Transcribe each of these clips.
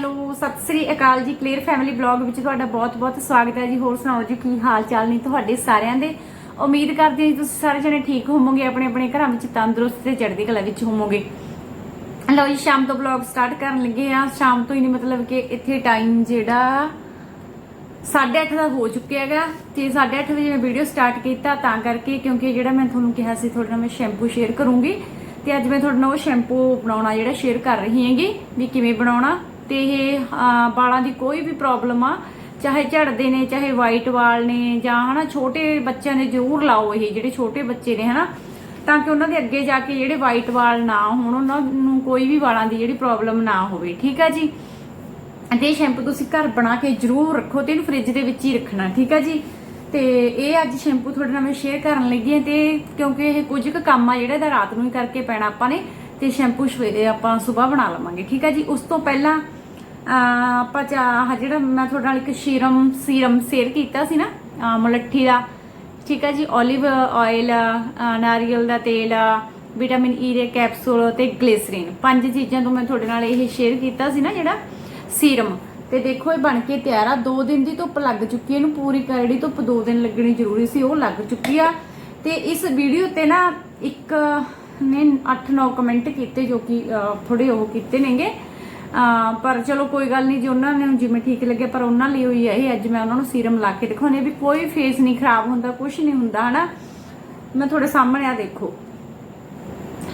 Hello, Sat Sri ਅਕਾਲ ਜੀ clear family blog ਵਿੱਚ ਤੁਹਾਡਾ ਬਹੁਤ-ਬਹੁਤ ਸਵਾਗਤ ਹੈ ਜੀ। ਹੋਰ ਸੁਣਾਓ ਜੀ, ਕੀ ਹਾਲ ਚਾਲ ਨੇ ਤੁਹਾਡੇ ਸਾਰਿਆਂ ਦੇ? ਉਮੀਦ ਕਰਦੀ ਹਾਂ ਜੀ, ਤੁਸੀਂ ਸਾਰੇ ਜਣੇ ਠੀਕ ਹੋਵੋਗੇ ਆਪਣੇ ਆਪਣੇ ਘਰਾਂ ਵਿੱਚ ਤੰਦਰੁਸਤ ਤੇ ਚੜ੍ਹਦੀ ਕਲਾ ਵਿੱਚ ਹੋਵੋਗੇ। ਲਓ ਜੀ, ਸ਼ਾਮ ਤੋਂ ਬਲੌਗ ਸਟਾਰਟ ਕਰਨ ਲੱਗੇ ਆ ਸ਼ਾਮ ਤੋਂ ਹੀ ਨਹੀਂ, ਮਤਲਬ ਕਿ ਇੱਥੇ ਟਾਈਮ ਜਿਹੜਾ 8:30 ਦਾ ਹੋ ਚੁੱਕਿਆ ਹੈਗਾ। ਤੇ 8:30 ਵਜੇ ਮੈਂ ਵੀਡੀਓ ਸਟਾਰਟ ਕੀਤਾ ਤਾਂ ਕਰਕੇ, ਕਿਉਂਕਿ ਜਿਹੜਾ ਮੈਂ ਤੁਹਾਨੂੰ ਕਿਹਾ ਸੀ, ਤੁਹਾਡੇ ਨਾਲ ਮੈਂ ਸ਼ੈਂਪੂ ਸ਼ੇਅਰ ਕਰੂੰਗੀ। ਤੇ ਅੱਜ ਮੈਂ ਤੁਹਾਡੇ ਨਾਲ ਉਹ ਸ਼ੈਂਪੂ ਬਣਾਉਣਾ ਜਿਹੜਾ ਸ਼ੇਅਰ ਕਰ ਰਹੀ ਹੈਗੀ, ਵੀ ਕਿਵੇਂ ਬਣਾਉਣਾ। ਤੇ ਇਹ ਵਾਲਾਂ ਦੀ ਕੋਈ ਵੀ ਪ੍ਰੋਬਲਮ ਆ, ਚਾਹੇ ਝੜਦੇ ਨੇ, ਚਾਹੇ ਵਾਈਟ ਵਾਲ ਨੇ, ਜਾਂ ਹਨਾ, ਛੋਟੇ ਬੱਚਿਆਂ ਨੇ ਜ਼ਰੂਰ ਲਾਓ ਇਹ, ਜਿਹੜੇ ਛੋਟੇ ਬੱਚੇ ਨੇ, ਹਨਾ, ਤਾਂ ਕਿ ਉਹਨਾਂ ਦੇ ਅੱਗੇ ਜਾ ਕੇ ਜਿਹੜੇ ਵਾਈਟ ਵਾਲ ਨਾ ਹੋਣ, ਉਹਨਾਂ ਨੂੰ ਕੋਈ ਵੀ ਵਾਲਾਂ ਦੀ ਜਿਹੜੀ ਪ੍ਰੋਬਲਮ ਨਾ ਹੋਵੇ, ਠੀਕ ਆ ਜੀ? ਤੇ ਇਹ ਸ਼ੈਂਪੂ ਤੁਸੀਂ ਘਰ ਬਣਾ ਕੇ ਜਰੂਰ ਰੱਖੋ ਤੇ ਇਹਨੂੰ ਫ੍ਰਿਜ ਦੇ ਵਿੱਚ ਹੀ ਰੱਖਣਾ, ਠੀਕ ਆ ਜੀ? ਤੇ ਇਹ ਅੱਜ ਸ਼ੈਂਪੂ ਤੁਹਾਡੇ ਨਾਲ ਮੈਂ ਸ਼ੇਅਰ ਕਰਨ ਲੱਗੀ ਹਾਂ ਤੇ ਕਿਉਂਕਿ ਇਹ ਕੁਝ ਕੁ ਕੰਮ ਆ ਜਿਹੜਾ ਇਹਦਾ ਰਾਤ ਨੂੰ ਹੀ ਕਰਕੇ ਪੈਣਾ ਆਪਾਂ ਨੇ, ਤੇ ਸ਼ੈਂਪੂ ਸਵੇਰੇ ਆਪਾਂ ਸਵੇਰ ਬਣਾ ਲਵਾਂਗੇ, ਠੀਕ ਹੈ ਜੀ? ਉਸ ਤੋਂ ਪਹਿਲਾਂ ਆਪਾਂ ਚਾ, ਆਹ ਜਿਹੜਾ ਮੈਂ ਤੁਹਾਡੇ ਨਾਲ ਇੱਕ ਸੀਰਮ ਸੀਰਮ ਸ਼ੇਅਰ ਕੀਤਾ ਸੀ ਨਾ ਮਲੱਠੀ ਦਾ, ਠੀਕ ਹੈ ਜੀ 올ਿਵ ਆਇਲ ਨਾਰੀਅਲ ਦਾ ਤੇਲ ਵਿਟਾਮਿਨ ਈ e ਦੇ ਕੈਪਸੂਲ ਤੇ ਗਲਿਸਰੀਨ ਪੰਜ ਚੀਜ਼ਾਂ ਤੋਂ ਮੈਂ ਤੁਹਾਡੇ ਨਾਲ ਇਹ ਸ਼ੇਅਰ ਕੀਤਾ ਸੀ ਨਾ ਜਿਹੜਾ ਸੀਰਮ। ਤੇ ਦੇਖੋ, ਇਹ ਬਣ ਕੇ ਤਿਆਰ ਆ। 2 ਦਿਨ ਦੀ ਧੁੱਪ ਲੱਗ ਚੁੱਕੀ ਇਹਨੂੰ ਪੂਰੀ ਕਰੜੀ ਧੁੱਪ 2 ਦਿਨ ਲੱਗਣੀ ਜ਼ਰੂਰੀ ਸੀ, ਉਹ ਲੱਗ ਚੁੱਕੀ ਆ। ਤੇ ਇਸ ਵੀਡੀਓ ਤੇ ਨਾ ਇੱਕ ਨੇ 8-9 ਕਮੈਂਟ ਕੀਤੇ ਜੋ ਕਿ ਥੋੜੇ ਉਹ ਕੀਤੇ ਨੇਗੇ। ਪਰ ਚਲੋ ਕੋਈ ਗੱਲ ਨਹੀਂ, ਜੀ ਉਹਨਾਂ ਨੂੰ ਜਿਵੇਂ ਠੀਕ ਲੱਗਿਆ, ਪਰ ਉਹਨਾਂ ਲਈ ਹੋਈ ਹੈ, ਇਹ ਅੱਜ ਮੈਂ ਉਹਨਾਂ ਨੂੰ ਸੀਰਮ ਲਾ ਕੇ ਦਿਖਾਉਣੀ ਵੀ ਕੋਈ ਫੇਸ ਨਹੀਂ ਖਰਾਬ ਹੁੰਦਾ ਕੁਝ ਨਹੀਂ ਹੁੰਦਾ, ਹਨਾ? ਮੈਂ ਤੁਹਾਡੇ ਸਾਹਮਣੇ ਆ ਦੇਖੋ।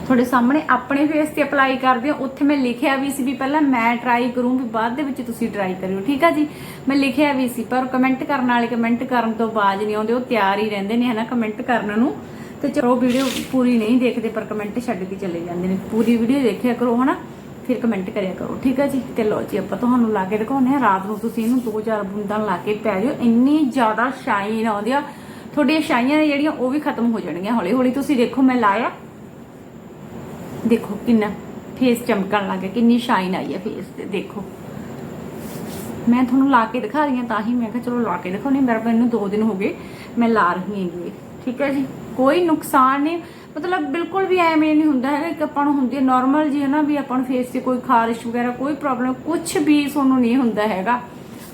ਤੁਹਾਡੇ ਸਾਹਮਣੇ ਆਪਣੇ ਫੇਸ ਤੇ ਅਪਲਾਈ ਕਰਦੇ ਹੋ ਉੱਥੇ ਮੈਂ ਲਿਖਿਆ ਵੀ ਸੀ ਵੀ ਪਹਿਲਾਂ ਮੈਂ ਟਰਾਈ ਕਰੂੰ ਵੀ ਬਾਅਦ ਦੇ ਵਿੱਚ ਤੁਸੀਂ ਟਰਾਈ ਕਰਿਓ, ਠੀਕ ਆ ਜੀ? ਮੈਂ ਲਿਖਿਆ ਵੀ ਸੀ, ਪਰ ਕਮੈਂਟ ਕਰਨ ਵਾਲੇ ਕਮੈਂਟ ਕਰਨ ਤੋਂ ਬਾਅਦ ਨਹੀਂ ਆਉਂਦੇ, ਉਹ ਤਿਆਰ ਹੀ ਰਹਿੰਦੇ ਨੇ, ਹਨਾ ਕਮੈਂਟ ਕਰਨ ਨੂੰ। ਤੇ ਚਲੋ ਵੀਡੀਓ ਪੂਰੀ ਨਹੀਂ ਦੇਖਦੇ, ਪਰ ਕਮੈਂਟ ਛੱਡ ਕੇ ਚਲੇ ਜਾਂਦੇ ਨੇ। ਪੂਰੀ ਵੀਡੀਓ ਦੇਖਿਆ ਕਰੋ, ਹਨਾ? ਫਿਰ ਕਮੈਂਟ ਕਰਿਆ ਕਰੋ, ਠੀਕ ਆ ਜੀ? ਤੇ ਲਓ ਜੀ, ਆਪਾਂ ਤੁਹਾਨੂੰ ਲਾ ਕੇ ਦਿਖਾਉਂਦੇ ਆ ਰਾਤ ਨੂੰ ਤੁਸੀਂ ਇਹਨੂੰ ਦੋ ਚਾਰ ਬੂੰਦਾਂ ਲਾ ਕੇ ਪੈ ਜਾਓ ਇੰਨੀ ਜ਼ਿਆਦਾ ਸ਼ਾਈਨ ਆਉਂਦੀ ਆ ਤੁਹਾਡੀਆਂ ਸ਼ਾਈਆਂ ਨੇ ਜਿਹੜੀਆਂ, ਉਹ ਵੀ ਖਤਮ ਹੋ ਜਾਣਗੀਆਂ। ਹੌਲੀ ਹੌਲੀ ਤੁਸੀਂ ਦੇਖੋ, ਮੈਂ ਲਾਇਆ। ਦੇਖੋ ਕਿੰਨਾ ਫੇਸ ਚਮਕਣ ਲੱਗ ਗਿਆ, ਕਿੰਨੀ ਸ਼ਾਈਨ ਆਈ ਹੈ ਫੇਸ ਤੇ, ਦੇਖੋ। ਮੈਂ ਤੁਹਾਨੂੰ ਲਾ ਕੇ ਦਿਖਾ ਰਹੀ ਹਾਂ, ਤਾਂ ਹੀ ਮੈਂ ਕਿਹਾ ਚਲੋ ਲਾ ਕੇ ਦਿਖਾਉਣੀ ਮੇਰੇ ਮੈਨੂੰ 2 ਦਿਨ ਹੋ ਗਏ, ਮੈਂ ਲਾ ਰਹੀ ਹਾਂ ਇਹ ਠੀਕ ਹੈ ਜੀ? ਕੋਈ ਨੁਕਸਾਨ ਨਹੀਂ। ਮਤਲਬ ਬਿਲਕੁਲ ਵੀ ਐਵੇਂ ਨਹੀਂ ਹੁੰਦਾ ਹੈਗਾ ਕਿ ਆਪਾਂ ਨੂੰ ਹੁੰਦੀ ਹੈ ਨਾਰਮਲ ਜੀ ਹੈ ਨਾ ਵੀ ਆਪਾਂ ਨੂੰ ਫੇਸ ਤੇ ਕੋਈ ਖਾਰਿਸ਼ ਵਗੈਰਾ, ਕੋਈ ਪ੍ਰੋਬਲਮ ਕੁਝ ਵੀ ਤੁਹਾਨੂੰ ਨਹੀਂ ਹੁੰਦਾ ਹੈਗਾ।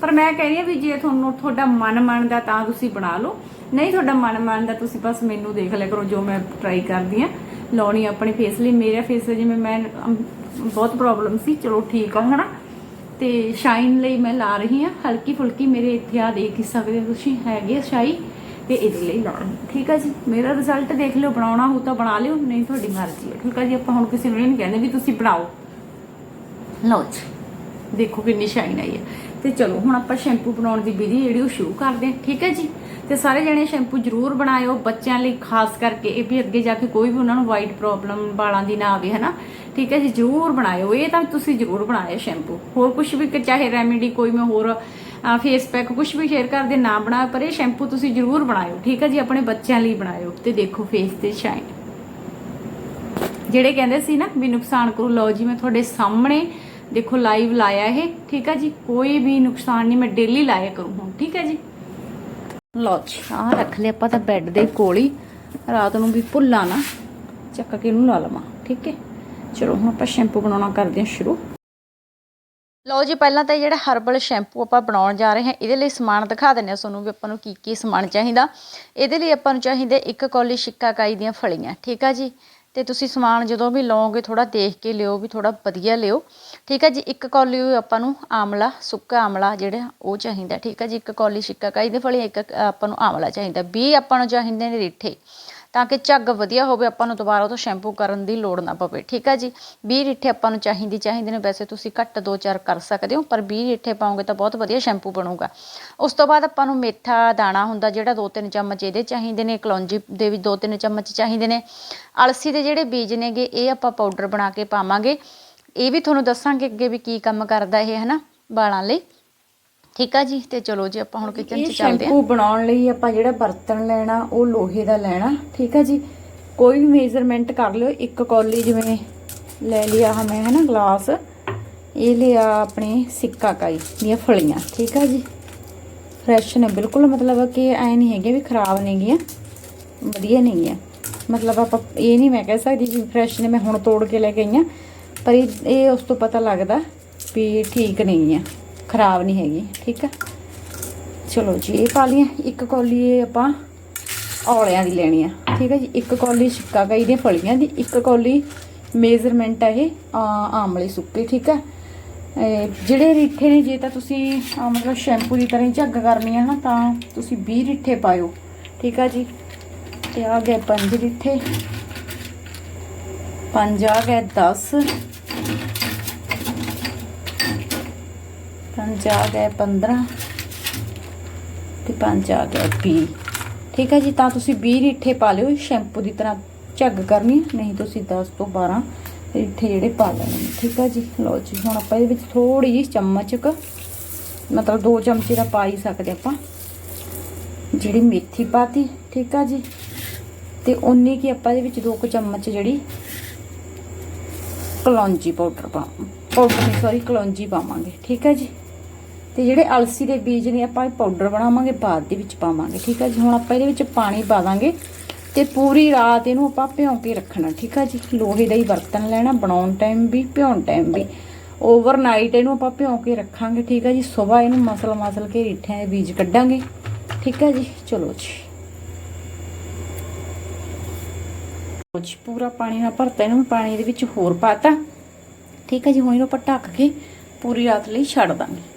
ਪਰ ਮੈਂ ਕਹਿ ਰਹੀ ਹਾਂ ਵੀ ਜੇ ਤੁਹਾਨੂੰ, ਤੁਹਾਡਾ ਮਨ ਮੰਨਦਾ ਤਾਂ ਤੁਸੀਂ ਬਣਾ ਲਓ। ਨਹੀਂ ਤੁਹਾਡਾ ਮਨ ਮੰਨਦਾ ਤੁਸੀਂ ਬਸ ਮੈਨੂੰ ਦੇਖ ਲਿਆ ਕਰੋ ਜੋ ਮੈਂ ਟਰਾਈ ਕਰਦੀ ਆ ਲਾਉਣੀ ਆਪਣੇ ਫੇਸ ਲਈ। ਮੇਰਾ ਫੇਸ ਜਿਵੇਂ ਮੈਂ ਬਹੁਤ ਪ੍ਰੋਬਲਮ ਸੀ। ਚਲੋ ਠੀਕ ਆ, ਹਨਾ? ਤੇ ਸ਼ਾਈਨ ਲਈ ਮੈਂ ਲਾ ਰਹੀ ਹਾਂ। ਹਲਕੀ ਫੁਲਕੀ ਮੇਰੇ ਇੱਥੇ ਆ ਦੇਖ ਹੀ ਸਕਦੇ ਤੁਸੀਂ। ਹੈਗੇ ਆ ਸ਼ਾਈ। ਤੇ ਇਹਦੇ ਲਈ ਲਾ ਰਹੀ ਠੀਕ ਹੈ ਜੀ? ਮੇਰਾ ਰਿਜ਼ਲਟ ਦੇਖ ਲਿਓ, ਬਣਾਉਣਾ ਹੋ ਤਾਂ ਬਣਾ ਲਿਓ, ਨਹੀਂ ਤੁਹਾਡੀ ਮਰਜ਼ੀ ਹੈ। ਠੀਕ ਆ ਜੀ? ਆਪਾਂ ਹੁਣ ਕਿਸੇ ਨੂੰ ਨਹੀਂ ਕਹਿੰਦੇ ਵੀ ਤੁਸੀਂ ਬਣਾਓ। ਲਓ ਜੀ, ਦੇਖੋ ਕਿੰਨੀ ਸ਼ਾਈਨ ਆਈ ਹੈ। ਤੇ ਚਲੋ, ਹੁਣ ਆਪਾਂ ਸ਼ੈਂਪੂ ਬਣਾਉਣ ਦੀ ਵਿਧੀ ਜਿਹੜੀ ਉਹ ਸ਼ੁਰੂ ਕਰਦੇ ਹਾਂ। ਠੀਕ ਹੈ ਜੀ? ਤੇ ਸਾਰੇ ਜਣੇ ਸ਼ੈਂਪੂ ਜ਼ਰੂਰ ਬਣਾਇਓ ਬੱਚਿਆਂ ਲਈ, ਖਾਸ ਕਰਕੇ ਇਹ ਵੀ ਅੱਗੇ ਜਾ ਕੇ ਕੋਈ ਵੀ ਉਹਨਾਂ ਨੂੰ ਵਾਈਟ ਪ੍ਰੋਬਲਮ ਵਾਲਾਂ ਦੀ ਨਾ ਆਵੇ, ਹਨਾ? ਠੀਕ ਹੈ ਜੀ? ਜ਼ਰੂਰ ਬਣਾਇਓ। ਇਹ ਤਾਂ ਤੁਸੀਂ ਜ਼ਰੂਰ ਬਣਾਇਆ ਸ਼ੈਂਪੂ ਹੋਰ ਕੁਝ ਵੀ ਚਾਹੇ ਰੈਮੇਡੀ ਕੋਈ ਮੈਂ ਹੋਰ ਫੇਸ ਪੈਕ ਕੁਝ ਵੀ ਸ਼ੇਅਰ ਕਰਦੇ ਨਾ ਬਣਾਓ, ਪਰ ਇਹ ਸ਼ੈਂਪੂ ਤੁਸੀਂ ਜ਼ਰੂਰ ਬਣਾਇਓ, ਠੀਕ ਹੈ ਜੀ? ਆਪਣੇ ਬੱਚਿਆਂ ਲਈ ਬਣਾਇਓ, ਤੇ ਦੇਖੋ ਫੇਸ ਤੇ ਸ਼ਾਈਨ ਜਿਹੜੇ ਕਹਿੰਦੇ ਸੀ ਨਾ, ਵੀ ਨੁਕਸਾਨ ਕਰੋ, ਲਓ ਜੀ, ਮੈਂ ਤੁਹਾਡੇ ਸਾਹਮਣੇ ਦੇਖੋ ਲਾਈਵ ਲਾਇਆ ਇਹ, ਠੀਕ ਹੈ ਜੀ? ਕੋਈ ਵੀ ਨੁਕਸਾਨ ਨਹੀਂ, ਮੈਂ ਡੇਲੀ ਲਾਇਆ ਕਰੂੰ ਹੁਣ, ਠੀਕ ਹੈ ਜੀ? ਲਓ ਜੀ, ਆਹ ਰੱਖ ਲਿਆ ਆਪਾਂ ਤਾਂ ਬੈੱਡ ਦੇ ਕੋਲ ਹੀ, ਰਾਤ ਨੂੰ ਵੀ ਭੁੱਲਾ ਨਾ, ਚੱਕ ਕੇ ਇਹਨੂੰ ਲਾ ਲਵਾਂ, ਠੀਕ ਹੈ? ਚਲੋ, ਹੁਣ ਆਪਾਂ ਸ਼ੈਂਪੂ ਬਣਾਉਣਾ ਕਰਦੇ ਹਾਂ ਸ਼ੁਰੂ। ਲਓ ਜੀ, ਪਹਿਲਾਂ ਤਾਂ ਇਹ ਜਿਹੜਾ ਹਰਬਲ ਸ਼ੈਂਪੂ ਆਪਾਂ ਬਣਾਉਣ ਜਾ ਰਹੇ ਹਾਂ, ਇਹਦੇ ਲਈ ਸਮਾਨ ਦਿਖਾ ਦਿੰਦੇ ਹਾਂ ਤੁਹਾਨੂੰ ਵੀ ਆਪਾਂ ਨੂੰ ਕੀ ਕੀ ਸਮਾਨ ਚਾਹੀਦਾ। ਇਹਦੇ ਲਈ ਆਪਾਂ ਨੂੰ ਚਾਹੀਦੇ ਇੱਕ ਕੌਲੀ ਸ਼ਿਕਾਕਾਈ ਦੀਆਂ ਫਲੀਆਂ, ਠੀਕ ਆ ਜੀ? ਤੇ ਤੁਸੀਂ ਸਮਾਨ ਜਦੋਂ ਵੀ ਲਓਗੇ ਥੋੜਾ ਦੇਖ ਕੇ ਲਿਓ ਵੀ ਥੋੜਾ ਵਧੀਆ ਲਿਓ, ਠੀਕ ਆ ਜੀ? ਇੱਕ ਕੌਲੀ ਆਪਾਂ ਨੂੰ ਆਮਲਾ, ਸੁੱਕਾ ਆਮਲਾ ਜਿਹੜਾ, ਉਹ ਚਾਹੀਦਾ, ਠੀਕ ਆ ਜੀ? ਇੱਕ ਕੌਲੀ ਸ਼ਿਕਾਕਾਈ ਦੇ ਫਲੀਆਂ, ਇੱਕ ਆਪਾਂ ਨੂੰ ਆਮਲਾ ਚਾਹੀਦਾ। 20 ਆਪਾਂ ਨੂੰ ਚਾਹੀਦੇ ਨੇ ਰਿੱਠੇ। ਤਾਂ ਕਿ ਝੱਗ ਵਧੀਆ ਹੋਵੇ, ਆਪਾਂ ਨੂੰ ਦੁਬਾਰਾ ਤੋਂ ਸ਼ੈਂਪੂ ਕਰਨ ਦੀ ਲੋੜ ਨਾ ਪਵੇ। ਠੀਕ ਆ ਜੀ? 20 ਰੀਠੇ ਆਪਾਂ ਨੂੰ ਚਾਹੀਦੀ, ਚਾਹੀਦੇ ਨੇ। ਵੈਸੇ ਤੁਸੀਂ ਘੱਟ 2-4 ਕਰ ਸਕਦੇ ਹੋ, ਪਰ 20 ਰੀਠੇ ਪਾਓਗੇ ਤਾਂ ਬਹੁਤ ਵਧੀਆ ਸ਼ੈਂਪੂ ਬਣੂਗਾ। ਉਸ ਤੋਂ ਬਾਅਦ ਆਪਾਂ ਨੂੰ ਮੇਥਾ ਦਾਣਾ ਹੁੰਦਾ, ਜਿਹੜਾ 2-3 ਚਮਚ ਇਹਦੇ ਚਾਹੀਦੇ ਨੇ, ਕਲੌਂਜੀ ਦੇ ਵੀ 2-3 ਚਮਚ ਚਾਹੀਦੇ ਨੇ। ਅਲਸੀ ਦੇ ਜਿਹੜੇ ਬੀਜ ਨੇਗੇ, ਇਹ ਆਪਾਂ ਪਾਊਡਰ ਬਣਾ ਕੇ ਪਾਵਾਂਗੇ। ਇਹ ਵੀ ਤੁਹਾਨੂੰ ਦੱਸਾਂਗੇ ਅੱਗੇ ਵੀ ਕੀ ਕੰਮ ਕਰਦਾ ਇਹ, ਹਨਾ? ਵਾਲਾਂ ਲਈ। ਠੀਕ ਆ ਜੀ? ਤੇ ਚਲੋ ਜੀ ਆਪਾਂ ਹੁਣ ਕਿਚਨ 'ਚ ਚੱਲਦੇ ਹਾਂ। ਸ਼ੈਂਪੂ ਬਣਾਉਣ ਲਈ ਆਪਾਂ ਜਿਹੜਾ ਬਰਤਨ ਲੈਣਾ ਉਹ ਲੋਹੇ ਦਾ ਲੈਣਾ ਠੀਕ ਆ ਜੀ? ਕੋਈ ਵੀ ਮੇਜ਼ਰਮੈਂਟ ਕਰ ਲਿਓ ਇੱਕ ਕੌਲੀ ਜਿਵੇਂ ਲੈ ਲਿਆ ਹਮੇ ਹੈ ਨਾ ਗਲਾਸ ਇਹ ਲਿਆ ਆਪਣੇ ਸਿੱਕਾ ਕਾਈ ਦੀਆਂ ਫਲੀਆਂ ਠੀਕ ਆ ਜੀ? ਫਰੈਸ਼ ਨੇ ਬਿਲਕੁਲ ਮਤਲਬ ਕਿ ਐ ਨਹੀਂ ਹੈਗੇ ਵੀ ਖਰਾਬ ਨਹੀਂ ਗੀਆਂ ਵਧੀਆ ਨਹੀਂ ਗੀਆਂ। ਮਤਲਬ ਆਪਾਂ ਇਹ ਨਹੀਂ ਮੈਂ ਕਹਿ ਸਕਦੀ ਕਿ ਫਰੈਸ਼ ਨੇ ਮੈਂ ਹੁਣ ਤੋੜ ਕੇ ਲੈ ਕੇ ਆਈ ਹਾਂ ਪਰ ਇਹ ਉਸ ਤੋਂ ਪਤਾ ਲੱਗਦਾ ਵੀ ਠੀਕ ਨਹੀਂ ਆ ਖਰਾਬ ਨਹੀਂ ਹੈਗੀ, ਠੀਕ ਆ? ਚਲੋ ਜੀ, ਇਹ ਪਾ ਲਈਏ। ਇੱਕ ਕੌਲੀ ਇਹ ਆਪਾਂ ਔਲਿਆਂ ਦੀ ਲੈਣੀ ਆ, ਠੀਕ ਹੈ ਜੀ? ਇੱਕ ਕੌਲੀ ਸ਼ਿੱਕਾ ਕਈ ਦੀਆਂ ਫਲੀਆਂ ਦੀ, ਇੱਕ ਕੌਲੀ ਮੇਜ਼ਰਮੈਂਟ ਆ ਇਹ ਆਮਲੇ ਸੁੱਕੇ, ਠੀਕ ਆ? ਜਿਹੜੇ ਰਿੱਠੇ ਨੇ, ਜੇ ਤਾਂ ਤੁਸੀਂ ਮਤਲਬ ਸ਼ੈਂਪੂ ਦੀ ਤਰ੍ਹਾਂ ਹੀ ਝੱਗ ਕਰਨੀ ਆ ਨਾ, ਤਾਂ ਤੁਸੀਂ 20 ਰਿੱਠੇ ਪਾਇਓ, ਠੀਕ ਆ ਜੀ? ਤੇ ਆ ਗਏ ਪੰਜ ਰਿੱਠੇ। ਪੰਜ ਆ ਗਏ 10 ਪੰਜ ਆ ਗਏ 15 ਤੇ ਪੰਜ ਆ ਗਏ 20 ਠੀਕ ਹੈ ਜੀ, ਤਾਂ ਤੁਸੀਂ 20 ਰੀਠੇ ਪਾ ਲਿਓ ਸ਼ੈਂਪੂ ਦੀ ਤਰ੍ਹਾਂ ਝੱਗ ਕਰਨੀ ਨਹੀਂ ਤੁਸੀਂ 10 ਤੋਂ 12 ਰੀਠੇ ਜਿਹੜੇ ਪਾ ਲੈਣੇ ਠੀਕ ਹੈ ਜੀ, ਲਓ ਜੀ, ਹੁਣ ਆਪਾਂ ਇਹਦੇ ਵਿੱਚ ਥੋੜੀ ਜਿਹੀ ਚਮਚ ਕੁ ਮਤਲਬ 2 ਚਮਚੇ ਦਾ ਪਾ ਹੀ ਸਕਦੇ ਆਪਾਂ, ਜਿਹੜੀ ਮੇਥੀ ਪਾਤੀ, ਠੀਕ ਆ ਜੀ, ਤੇ ਉਨੀ ਕੀ ਆਪਾਂ ਇਹਦੇ ਵਿੱਚ 2 ਕੁ ਚਮਚ ਜਿਹੜੀ ਕਲੌਂਜੀ ਪਾਊਡਰ ਪਾ, ਪਾਊਡਰ ਨਹੀਂ ਸੌਰੀ ਕਲੌਂਜੀ ਪਾਵਾਂਗੇ। ਠੀਕ ਹੈ ਜੀ ਤੇ ਜਿਹੜੇ ਅਲਸੀ ਦੇ ਬੀਜ ਨੇ ਆਪਾਂ ਪਾਊਡਰ ਬਣਾਵਾਂਗੇ, ਬਾਅਦ ਦੇ ਵਿੱਚ ਪਾਵਾਂਗੇ, ਠੀਕ ਹੈ ਜੀ? ਹੁਣ ਆਪਾਂ ਇਹਦੇ ਵਿੱਚ ਪਾਣੀ ਪਾ ਦਾਂਗੇ ਤੇ ਪੂਰੀ ਰਾਤ ਇਹਨੂੰ ਆਪਾਂ ਭਿਉਂ ਕੇ ਰੱਖਣਾ, ਠੀਕ ਹੈ ਜੀ? ਲੋਹੇ ਦਾ ਹੀ ਬਰਤਨ ਲੈਣਾ, ਬਣਾਉਣ ਟਾਈਮ ਵੀ, ਭਿਉਣ ਟਾਈਮ ਵੀ। ਓਵਰਨਾਈਟ ਇਹਨੂੰ ਆਪਾਂ ਭਿਉਂ ਕੇ ਰੱਖਾਂਗੇ, ਠੀਕ ਹੈ ਜੀ? ਸਵੇਰ ਇਹਨੂੰ ਮਸਲ ਮਸਲ ਕੇ ਰੀਠਿਆਂ ਦੇ ਬੀਜ ਕੱਢਾਂਗੇ, ਠੀਕ ਹੈ ਜੀ? ਚਲੋ ਜੀ। ਲਓ ਪੂਰਾ ਪਾਣੀ ਨਾਲ ਭਰਤਾ, ਇਹਨੂੰ ਪਾਣੀ ਦੇ ਵਿੱਚ ਹੋਰ ਪਾਤਾ, ਠੀਕ ਹੈ ਜੀ? ਹੁਣ ਇਹਨੂੰ ਆਪਾਂ ਢੱਕ ਕੇ ਪੂਰੀ ਰਾਤ ਲਈ ਛੱਡ ਦਾਂਗੇ।